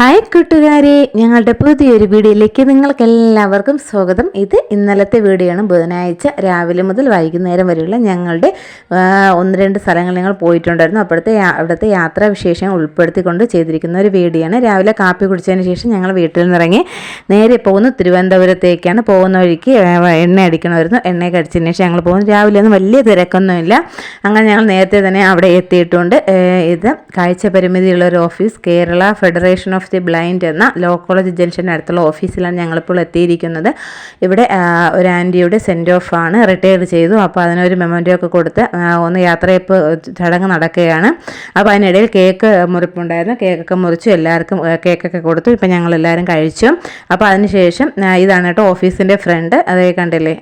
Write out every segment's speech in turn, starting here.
Hi കൂട്ടുകാരെ ഞങ്ങളുടെ പുതിയൊരു വീഡിയോയിലേക്ക് നിങ്ങൾക്ക് എല്ലാവർക്കും സ്വാഗതം. ഇത് ഇന്നലത്തെ വീഡിയോ ആണ് ബുധനാഴ്ച രാവിലെ മുതൽ വൈകുന്നേരം വരെയുള്ള ഞങ്ങളുടെ ഒന്ന് രണ്ട് സ്ഥലങ്ങൾ ഞങ്ങൾ പോയിട്ടുണ്ടായിരുന്നു. അപ്പോഴത്തെ അവിടുത്തെ യാത്രാ വിശേഷങ്ങൾ ഉൾപ്പെടുത്തിക്കൊണ്ട് ചെയ്തിരിക്കുന്ന ഒരു വീഡിയോ ആണ് രാവിലെ കാപ്പി കുടിച്ചതിന് ശേഷം ഞങ്ങൾ വീട്ടിൽ നിന്നിറങ്ങി നേരെ പോകുന്ന തിരുവനന്തപുരത്തേക്കാണ്. പോകുന്ന വഴിക്ക് എണ്ണ അടിക്കണമായിരുന്നു. എണ്ണ അടിച്ചതിന് ശേഷം ഞങ്ങൾ പോകുന്നു. രാവിലെ ഒന്നും വലിയ തിരക്കൊന്നുമില്ല. അങ്ങനെ ഞങ്ങൾ നേരത്തെ തന്നെ അവിടെ എത്തിയിട്ടുണ്ട്. ഇത് കാഴ്ച പരിമിതിയുള്ള ഒരു office Kerala federation of the blind എന്ന ലോ കോളേജ് ജംഗ്ഷന്റെ അടുത്തുള്ള ഓഫീസിലാണ് ഞങ്ങളിപ്പോൾ എത്തിയിരിക്കുന്നത്. ഇവിടെ ഒരു ആന്റിയുടെ സെൻഡ് ഓഫ് ആണ് റിട്ടയർ ചെയ്തു. അപ്പോൾ അതിനൊരു മെമ്മോറിയോ ഒക്കെ കൊടുത്ത് ഒന്ന് യാത്രയപ്പ് ചടങ്ങ് നടക്കുകയാണ്. അപ്പോൾ അതിനിടയിൽ കേക്ക് മുറിപ്പുണ്ടായിരുന്നു. കേക്കൊക്കെ മുറിച്ചു. എല്ലാവർക്കും കേക്കൊക്കെ കൊടുത്തു. ഇപ്പം ഞങ്ങൾ എല്ലാവരും കഴിച്ചു. അപ്പോൾ അതിനുശേഷം ഇതാണ് കേട്ടോ ഓഫീസിന്റെ ഫ്രണ്ട്. അതേ കണ്ടില്ലേ?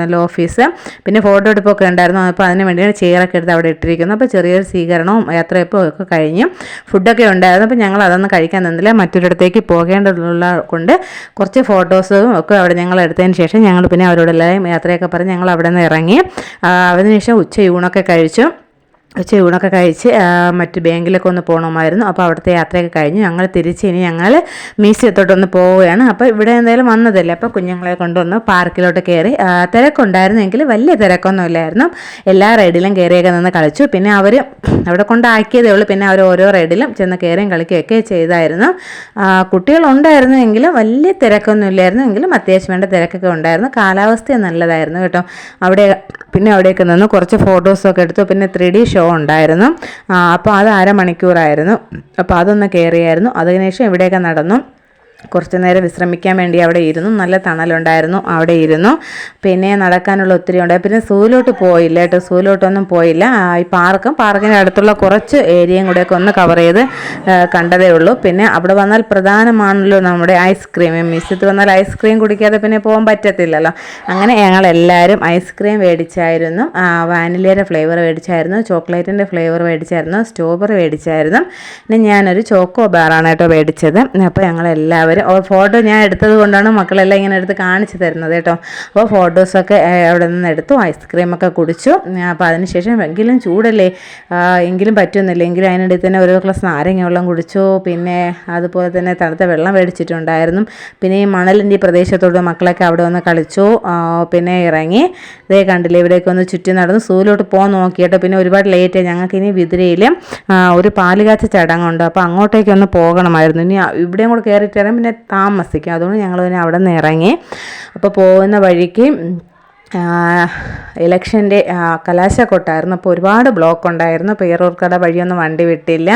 നല്ല ഓഫീസ്. പിന്നെ ഫോട്ടോ എടുപ്പൊക്കെ ഉണ്ടായിരുന്നു. അപ്പോൾ അതിന് വേണ്ടിയാണ് ചെയറൊക്കെ എടുത്ത് അവിടെ ഇട്ടിരിക്കുന്നു അപ്പോൾ ചെറിയൊരു സ്വീകരണവും യാത്രയപ്പും ഒക്കെ കഴിഞ്ഞു. ഫുഡൊക്കെ ഉണ്ടായിരുന്നു. അപ്പോൾ ഞങ്ങൾ അതൊന്നും കഴിക്കാൻ നിന്നില്ല. മറ്റൊരിടത്തേക്ക് പോകേണ്ടതുള്ള കൊണ്ട് കുറച്ച് ഫോട്ടോസും ഒക്കെ അവിടെ ഞങ്ങൾ എടുത്തതിന് ശേഷം ഞങ്ങൾ പിന്നെ അവരോടെല്ലാം യാത്രയൊക്കെ പറഞ്ഞ് ഞങ്ങൾ അവിടെ നിന്ന് ഇറങ്ങി. അതിന് അതിനുശേഷം ഉച്ച ഊണൊക്കെ കഴിച്ചു. ഉച്ച ഊണൊക്കെ കഴിച്ച് മറ്റ് ബാങ്കിലൊക്കെ ഒന്ന് പോകണമായിരുന്നു അപ്പോൾ അവിടുത്തെ യാത്രയൊക്കെ കഴിഞ്ഞ് ഞങ്ങൾ തിരിച്ച് ഇനി ഞങ്ങൾ മ്യൂസിയത്തോട്ടൊന്ന് പോവുകയാണ്. അപ്പോൾ ഇവിടെ എന്തായാലും വന്നതല്ലേ? അപ്പോൾ കുഞ്ഞുങ്ങളെ കൊണ്ടുവന്ന് പാർക്കിലോട്ട് കയറി തിരക്കുണ്ടായിരുന്നെങ്കിൽ വലിയ തിരക്കൊന്നും ഇല്ലായിരുന്നു. എല്ലാ റൈഡിലും കയറിയൊക്കെ നിന്ന് കളിച്ചു. പിന്നെ അവർ അവിടെ കൊണ്ടാക്കിയതേ ഉള്ളൂ. പിന്നെ അവർ ഓരോ റൈഡിലും ചെന്ന് കയറിയും കളിക്കുകയൊക്കെ ചെയ്തായിരുന്നു. കുട്ടികളുണ്ടായിരുന്നെങ്കിലും വലിയ തിരക്കൊന്നും ഇല്ലായിരുന്നു. എങ്കിലും അത്യാവശ്യം വേണ്ട തിരക്കൊക്കെ ഉണ്ടായിരുന്നു. കാലാവസ്ഥ നല്ലതായിരുന്നു കേട്ടോ. അവിടെ പിന്നെ അവിടെയൊക്കെ നിന്ന് കുറച്ച് ഫോട്ടോസൊക്കെ എടുത്തു. പിന്നെ ത്രീ ഡി ഷോ ഉണ്ടായിരുന്നു. ആ, അപ്പോൾ അത് അരമണിക്കൂറായിരുന്നു. അപ്പോൾ അതൊന്ന് കയറിയായിരുന്നു. അതിനുശേഷം ഇവിടെയൊക്കെ നടന്നു. കുറച്ച് നേരം വിശ്രമിക്കാൻ വേണ്ടി അവിടെ ഇരുന്നു. നല്ല തണലുണ്ടായിരുന്നു. അവിടെ ഇരുന്നു. പിന്നെ നടക്കാനുള്ള ഒത്തിരി ഉണ്ടായി. പിന്നെ സൂയിലോട്ട് പോയില്ല കേട്ടോ. സൂയിലോട്ടൊന്നും പോയില്ല. ഈ പാർക്കും പാർക്കിന്റെ അടുത്തുള്ള കുറച്ച് ഏരിയയും കൂടെയൊക്കെ ഒന്ന് കവർ ചെയ്ത് കണ്ടതേ ഉള്ളൂ. പിന്നെ അവിടെ വന്നാൽ പ്രധാനമാണല്ലോ നമ്മുടെ ഐസ്ക്രീം മിസ്സത്ത് വന്നാൽ ഐസ്ക്രീം കുടിക്കാതെ പിന്നെ പോകാൻ പറ്റത്തില്ലല്ലോ. അങ്ങനെ ഞങ്ങൾ എല്ലാവരും ഐസ്ക്രീം മേടിച്ചായിരുന്നു. വാനിലയുടെ ഫ്ലേവർ മേടിച്ചായിരുന്നു. ചോക്ലേറ്റിന്റെ ഫ്ലേവർ മേടിച്ചായിരുന്നു. സ്ട്രോബെറി മേടിച്ചായിരുന്നു. പിന്നെ ഞാനൊരു ചോക്കോ ബാറാണ് കേട്ടോ മേടിച്ചത്. അപ്പോൾ ഞങ്ങൾ ഓ ഫോട്ടോ ഞാൻ എടുത്തത് കൊണ്ടാണ് മക്കളെല്ലാം ഇങ്ങനെ എടുത്ത് കാണിച്ചു തരുന്നത് കേട്ടോ. അപ്പോൾ ഫോട്ടോസൊക്കെ അവിടെ നിന്ന് എടുത്തു ഐസ്ക്രീമൊക്കെ കുടിച്ചു. അപ്പോൾ അതിനുശേഷം എങ്കിലും ചൂടല്ലേ? എങ്കിലും പറ്റുന്നില്ല. എങ്കിലും അതിനിടയിൽ തന്നെ ഓരോ ഗ്ലാസ് നാരങ്ങ വെള്ളം കുടിച്ചു. പിന്നെ അതുപോലെ തന്നെ തണുത്ത വെള്ളം മേടിച്ചിട്ടുണ്ടായിരുന്നു. പിന്നെ ഈ മണലിന്റെ പ്രദേശത്തോട് മക്കളൊക്കെ അവിടെ വന്ന് കളിച്ചു. പിന്നെ ഇറങ്ങി. ഇതേ കണ്ടില്ലേ ഇവിടേക്ക് ഒന്ന് ചുറ്റി നടന്ന് സൂലോട്ട് പോകാൻ നോക്കിയിട്ട് പിന്നെ ഒരുപാട് ലേറ്റ് ഞങ്ങൾക്ക് ഇനി വിതിരയിൽ ഒരു പാലുകാച്ച ചടങ്ങുണ്ട്. അപ്പോൾ അങ്ങോട്ടേക്കൊന്ന് പോകണമായിരുന്നു. ഇനി ഇവിടെയും കൂടെ കയറിയിട്ട് വരാൻ പിന്നെ താമസിക്കും. അതുകൊണ്ട് ഞങ്ങൾ പിന്നെ അവിടെ നിന്ന് ഇറങ്ങി. അപ്പോൾ പോകുന്ന വഴിക്ക് ഇലക്ഷന്റെ കലാശക്കൊട്ടായിരുന്നു. അപ്പോൾ ഒരുപാട് ബ്ലോക്ക് ഉണ്ടായിരുന്നു പേരൂർക്കട വഴിയൊന്നും വണ്ടി വിട്ടില്ല.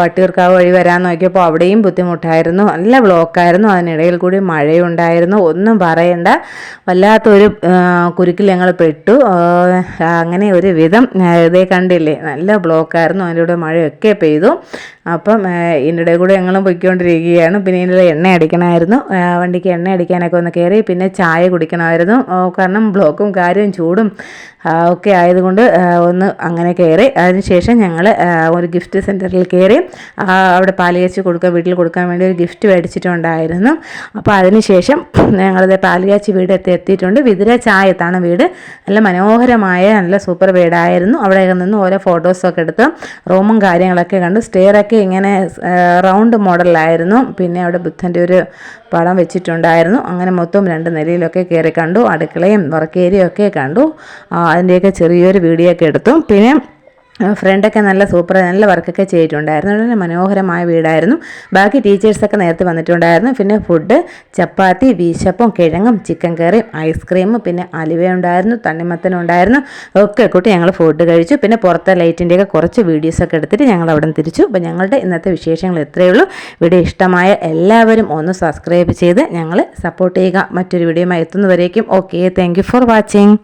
വട്ടിയൂർക്കാവ് വഴി വരാൻ നോക്കിയപ്പോൾ അവിടെയും ബുദ്ധിമുട്ടായിരുന്നു. നല്ല ബ്ലോക്കായിരുന്നു. അതിനിടയിൽ കൂടി മഴയുണ്ടായിരുന്നു. ഒന്നും പറയണ്ട. വല്ലാത്തൊരു കുരുക്കിൽ ഞങ്ങൾ പെട്ടു. അങ്ങനെ ഒരു വിധം ഇതേ കണ്ടില്ലേ? നല്ല ബ്ലോക്കായിരുന്നു. അതിന്റെ കൂടെ മഴയൊക്കെ പെയ്തു. അപ്പം ഇതിന്റെ കൂടെ ഞങ്ങളും പൊയ്ക്കൊണ്ടിരിക്കുകയാണ്. പിന്നെ ഇതിന്റെ എണ്ണ അടിക്കണമായിരുന്നു. വണ്ടിക്ക് എണ്ണ അടിക്കാനൊക്കെ ഒന്ന് കയറി പിന്നെ ചായ കുടിക്കണമായിരുന്നു. കാരണം ബ്ലോക്കും കാര്യവും ചൂടും ഒക്കെ ആയതുകൊണ്ട് ഒന്ന് അങ്ങനെ കയറി. അതിനുശേഷം ഞങ്ങൾ ഒരു ഗിഫ്റ്റ് സെന്ററിൽ കയറി അവിടെ പാലുകാച്ചി കൊടുക്കാൻ വീട്ടിൽ കൊടുക്കാൻ വേണ്ടി ഒരു ഗിഫ്റ്റ് മേടിച്ചിട്ടുണ്ടായിരുന്നു. അപ്പോൾ അതിനുശേഷം ഞങ്ങളത് പാലുകാച്ചി വീട് എത്തി എത്തിയിട്ടുണ്ട്. വിതിര ചായത്താണ് വീട്. നല്ല മനോഹരമായ നല്ല സൂപ്പർ വീടായിരുന്നു. അവിടെ നിന്ന് ഓരോ ഫോട്ടോസൊക്കെ എടുത്ത് റൂമും കാര്യങ്ങളൊക്കെ കണ്ടു സ്റ്റെയറൊക്കെ ഇങ്ങനെ റൗണ്ട് മോഡലായിരുന്നു പിന്നെ അവിടെ ബുദ്ധന്റെ ഒരു പടം വെച്ചിട്ടുണ്ടായിരുന്നു. അങ്ങനെ മൊത്തം രണ്ട് നിലയിലൊക്കെ കയറി കണ്ടു. അടുക്കളയും വർക്ക് ഏരിയയും ഒക്കെ കണ്ടു. അതിന്റെയൊക്കെ ചെറിയൊരു വീഡിയോ ഒക്കെ എടുത്തു. പിന്നെ ഫ്രണ്ടൊക്കെ നല്ല സൂപ്പർ നല്ല വർക്കൊക്കെ ചെയ്തിട്ടുണ്ടായിരുന്നു. വളരെ മനോഹരമായ വീടായിരുന്നു. ബാക്കി ടീച്ചേഴ്സൊക്കെ നേരത്തെ വന്നിട്ടുണ്ടായിരുന്നു. പിന്നെ ഫുഡ് ചപ്പാത്തി വീശപ്പം കിഴങ്ങും ചിക്കൻ കറിയും ഐസ്ക്രീം പിന്നെ അലുവ ഉണ്ടായിരുന്നു തണ്ണിമത്തനും ഉണ്ടായിരുന്നു. ഒക്കെ കൂട്ടി ഞങ്ങൾ ഫുഡ് കഴിച്ചു. പിന്നെ പുറത്തെ ലൈറ്റിന്റെയൊക്കെ കുറച്ച് വീഡിയോസൊക്കെ എടുത്തിട്ട് ഞങ്ങൾ അവിടെ നിന്ന് തിരിച്ചു. അപ്പോൾ ഞങ്ങളുടെ ഇന്നത്തെ വിശേഷങ്ങൾ ഇത്രയേ ഉള്ളൂ വീഡിയോ ഇഷ്ടമായ എല്ലാവരും ഒന്ന് സബ്സ്ക്രൈബ് ചെയ്ത് ഞങ്ങൾ സപ്പോർട്ട് ചെയ്യുക. മറ്റൊരു വീഡിയോയുമായി എത്തുന്നവരേക്കും ഓക്കെ താങ്ക് ഫോർ വാച്ചിങ്